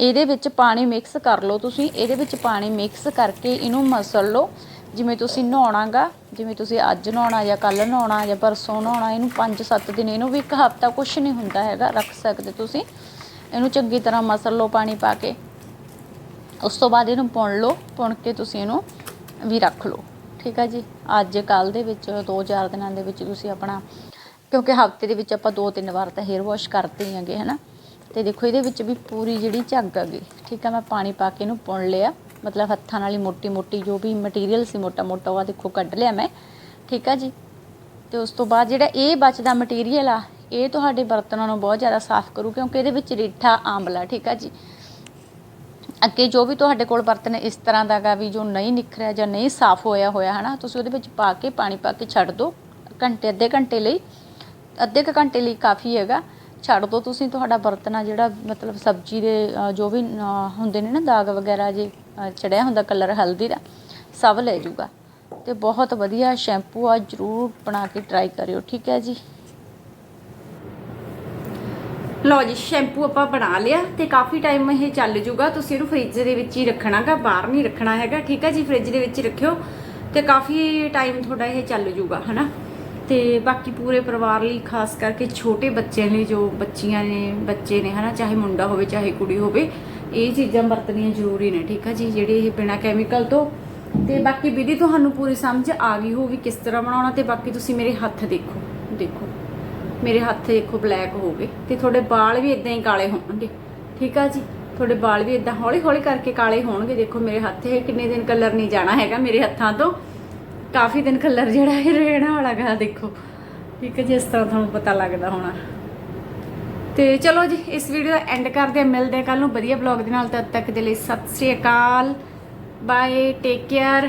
ਇਹਦੇ ਵਿੱਚ ਪਾਣੀ ਮਿਕਸ ਕਰ ਲਓ ਤੁਸੀਂ। ਇਹਦੇ ਵਿੱਚ ਪਾਣੀ ਮਿਕਸ ਕਰਕੇ ਇਹਨੂੰ ਮਸਲ ਲਓ। ਜਿਵੇਂ ਤੁਸੀਂ ਨਹਾਉਣਾਗਾ, ਜਿਵੇਂ ਤੁਸੀਂ ਅੱਜ ਨਹਾਉਣਾ ਜਾਂ ਕੱਲ ਨਹਾਉਣਾ ਜਾਂ ਪਰਸੋਂ ਨਹਾਉਣਾ, ਇਹਨੂੰ 5-7 ਦਿਨ, ਇਹਨੂੰ ਵੀ ਇੱਕ ਹਫਤਾ ਕੁਝ ਨਹੀਂ ਹੁੰਦਾ ਹੈਗਾ, ਰੱਖ ਸਕਦੇ ਤੁਸੀਂ। ਇਹਨੂੰ ਚੰਗੀ ਤਰ੍ਹਾਂ ਮਸਲ ਲਓ ਪਾਣੀ ਪਾ ਕੇ। ਉਸ ਤੋਂ ਬਾਅਦ ਇਹਨੂੰ ਪੁਣ ਲਓ, ਪੁਣ ਕੇ ਤੁਸੀਂ ਇਹਨੂੰ ਵੀ ਰੱਖ ਲਓ। ਠੀਕ ਆ ਜੀ? ਅੱਜ ਕੱਲ ਦੇ ਵਿੱਚ 2-4 ਦਿਨਾਂ ਦੇ ਵਿੱਚ ਤੁਸੀਂ ਆਪਣਾ, ਕਿਉਂਕਿ ਹਫ਼ਤੇ ਦੇ ਵਿੱਚ ਆਪਾਂ ਦੋ ਤਿੰਨ ਵਾਰ ਤਾਂ ਹੇਅਰ ਵਾਸ਼ ਕਰਦੇ ਹੀ ਆਂਗੇ ਹਨਾ? ਤੇ ਦੇਖੋ ਇਹਦੇ ਵਿੱਚ ਵੀ ਪੂਰੀ ਜਿਹੜੀ ਝੱਗ ਆ ਗਈ। ਠੀਕ ਆ, ਮੈਂ ਪਾਣੀ ਪਾ ਕੇ ਇਹਨੂੰ ਪੁਣ ਲਿਆ। ਮਤਲਬ ਹੱਥਾਂ ਨਾਲ ਹੀ ਮੋਟੀ ਮੋਟੀ ਜੋ ਵੀ ਮਟੀਰੀਅਲ ਸੀ ਮੋਟਾ ਮੋਟਾ ਉਹ ਦੇਖੋ ਕੱਢ ਲਿਆ ਮੈਂ। ਠੀਕ ਆ ਜੀ? ਤੇ ਉਸ ਤੋਂ ਬਾਅਦ ਜਿਹੜਾ ਇਹ ਬਚਦਾ ਮਟੀਰੀਅਲ ਆ, ਇਹ ਤੁਹਾਡੇ ਬਰਤਨਾਂ ਨੂੰ ਬਹੁਤ ਜ਼ਿਆਦਾ ਸਾਫ਼ ਕਰੂ ਕਿਉਂਕਿ ਇਹਦੇ ਵਿੱਚ ਰੀਠਾ, ਆਂਵਲਾ, ਠੀਕ ਆ ਜੀ? ਅੱਗੇ ਜੋ ਵੀ ਤੁਹਾਡੇ ਕੋਲ ਬਰਤਨ ਇਸ ਤਰ੍ਹਾਂ ਦਾ ਗਾ ਵੀ ਜੋ ਨਹੀਂ ਨਿਖਰਿਆ ਜਾਂ ਨਹੀਂ ਸਾਫ਼ ਹੋਇਆ ਹੋਇਆ, ਹਨਾ? ਤੁਸੀਂ ਉਹਦੇ ਵਿੱਚ ਪਾ ਕੇ ਪਾਣੀ ਪਾ ਕੇ ਛੱਡ ਦਿਓ। ਘੰਟੇ, ਅੱਧੇ ਘੰਟੇ ਲਈ। ਅੱਧੇ ਕੁ ਘੰਟੇ ਲਈ ਕਾਫੀ ਹੈਗਾ। ਛੱਡ ਦਿਓ ਤੁਸੀਂ ਤੁਹਾਡਾ ਬਰਤਨ ਆ ਜਿਹੜਾ ਮਤਲਬ ਸਬਜ਼ੀ ਦੇ ਜੋ ਵੀ ਹੁੰਦੇ ਨੇ ਨਾ ਦਾਗ ਵਗੈਰਾ ਜੇ ਅ, ਚੜਿਆ ਹੁੰਦਾ ਕਲਰ ਹਲਦੀ ਦਾ ਸਭ ਲੈ ਜੂਗਾ ਤੇ ਬਹੁਤ ਵਧੀਆ ਸ਼ੈਂਪੂ ਆ ਜਰੂਰ ਬਣਾ ਕੇ ਟਰਾਈ ਕਰਿਓ ਠੀਕ ਹੈ ਜੀ? ਲਓ ਜੀ ਸ਼ੈਂਪੂ ਆਪਾਂ ਬਣਾ ਲਿਆ ਤੇ ਕਾਫੀ ਟਾਈਮ ਇਹ ਚੱਲ ਜੂਗਾ ਤੁਸੀਂ ਇਹਨੂੰ ਫ੍ਰਿਜ ਦੇ ਵਿੱਚ ਹੀ ਰੱਖਣਾਗਾ ਬਾਹਰ ਨਹੀਂ ਰੱਖਣਾ ਹੈਗਾ ਠੀਕ ਹੈ ਜੀ? ਫ੍ਰਿਜ ਦੇ ਵਿੱਚ ਹੀ ਰੱਖਿਓ ਤੇ ਕਾਫੀ ਟਾਈਮ ਤੁਹਾਡਾ ਇਹ ਚੱਲ ਜੂਗਾ ਹਨਾ? ਤੇ ਬਾਕੀ ਪੂਰੇ ਪਰਿਵਾਰ ਲਈ ਖਾਸ ਕਰਕੇ ਛੋਟੇ ਬੱਚਿਆਂ ਲਈ ਜੋ ਬੱਚੀਆਂ ਨੇ, ਬੱਚੇ ਨੇ ਹਨਾ, ਚਾਹੇ ਮੁੰਡਾ ਹੋਵੇ, ਚਾਹੇ ਕੁੜੀ ਹੋਵੇ, ਇਹ ਚੀਜ਼ਾਂ ਵਰਤਣੀਆਂ ਜ਼ਰੂਰੀ ਨੇ, ਠੀਕ ਆ ਜੀ? ਜਿਹੜੇ ਇਹ ਬਿਨਾ ਕੈਮੀਕਲ ਤੋਂ। ਤੇ ਬਾਕੀ ਵਿਧੀ ਤੁਹਾਨੂੰ ਪੂਰੀ ਸਮਝ ਆ ਗਈ ਹੋਊ ਵੀ ਕਿਸ ਤਰ੍ਹਾਂ ਬਣਾਉਣਾ ਤੇ ਬਾਕੀ ਤੁਸੀਂ ਮੇਰੇ ਹੱਥ ਦੇਖੋ ਦੇਖੋ। ਮੇਰੇ ਹੱਥ ਦੇਖੋ ਬਲੈਕ ਹੋ ਗਏ ਤੇ ਤੁਹਾਡੇ ਵਾਲ ਵੀ ਇਦਾਂ ਹੀ ਕਾਲੇ ਹੋਣਗੇ, ਠੀਕ ਆ ਜੀ? ਤੁਹਾਡੇ ਵਾਲ ਵੀ ਇਦਾਂ ਹੌਲੀ ਹੌਲੀ ਕਰਕੇ ਕਾਲੇ ਹੋਣਗੇ, ਦੇਖੋ ਮੇਰੇ ਹੱਥ ਇਹ ਕਿੰਨੇ ਦਿਨ ਕਲਰ ਨਹੀਂ ਜਾਣਾ ਹੈਗਾ ਮੇਰੇ ਹੱਥਾਂ ਤੋਂ। ਕਾਫੀ ਦਿਨ ਕਲਰ ਜਿਹੜਾ ਇਹ ਰਹਿਣਾ ਵਾਲਾ ਗਾ, ਦੇਖੋ। ਠੀਕ ਹੈ ਜੀ, ਇਸ ਤਰ੍ਹਾਂ ਤੁਹਾਨੂੰ ਪਤਾ ਲੱਗਦਾ ਹੋਣਾ। ਤੇ ਚਲੋ ਜੀ, ਇਸ ਵੀਡੀਓ ਦਾ ਐਂਡ ਕਰਦੇ ਮਿਲਦੇ ਹਾਂ ਕੱਲ ਨੂੰ ਵਧੀਆ ਬਲੌਗ ਦੇ ਨਾਲ। ਤਦ ਤੱਕ ਦੇ ਲਈ ਸਤਿ ਸ੍ਰੀ ਅਕਾਲ। Bye take care